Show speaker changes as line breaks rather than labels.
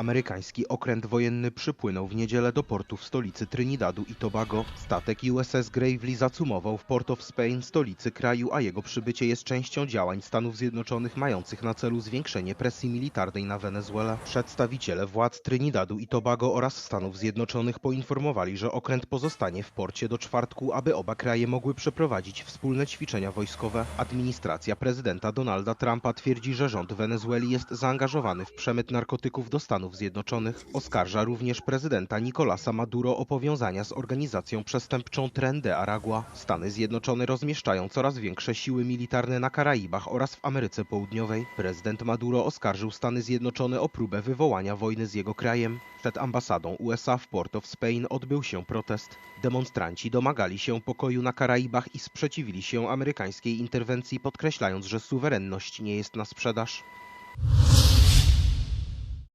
Amerykański okręt wojenny przypłynął w niedzielę do portu w stolicy Trinidadu i Tobago. Statek USS Gravely zacumował w Port of Spain, stolicy kraju, a jego przybycie jest częścią działań Stanów Zjednoczonych mających na celu zwiększenie presji militarnej na Wenezuelę. Przedstawiciele władz Trinidadu i Tobago oraz Stanów Zjednoczonych poinformowali, że okręt pozostanie w porcie do czwartku, aby oba kraje mogły przeprowadzić wspólne ćwiczenia wojskowe. Administracja prezydenta Donalda Trumpa twierdzi, że rząd Wenezueli jest zaangażowany w przemyt narkotyków do Stanów Zjednoczonych. Oskarża również prezydenta Nicolasa Maduro o powiązania z organizacją przestępczą Tren de Aragua. Stany Zjednoczone rozmieszczają coraz większe siły militarne na Karaibach oraz w Ameryce Południowej. Prezydent Maduro oskarżył Stany Zjednoczone o próbę wywołania wojny z jego krajem. Przed ambasadą USA w Port of Spain odbył się protest. Demonstranci domagali się pokoju na Karaibach i sprzeciwili się amerykańskiej interwencji, podkreślając, że suwerenność nie jest na sprzedaż.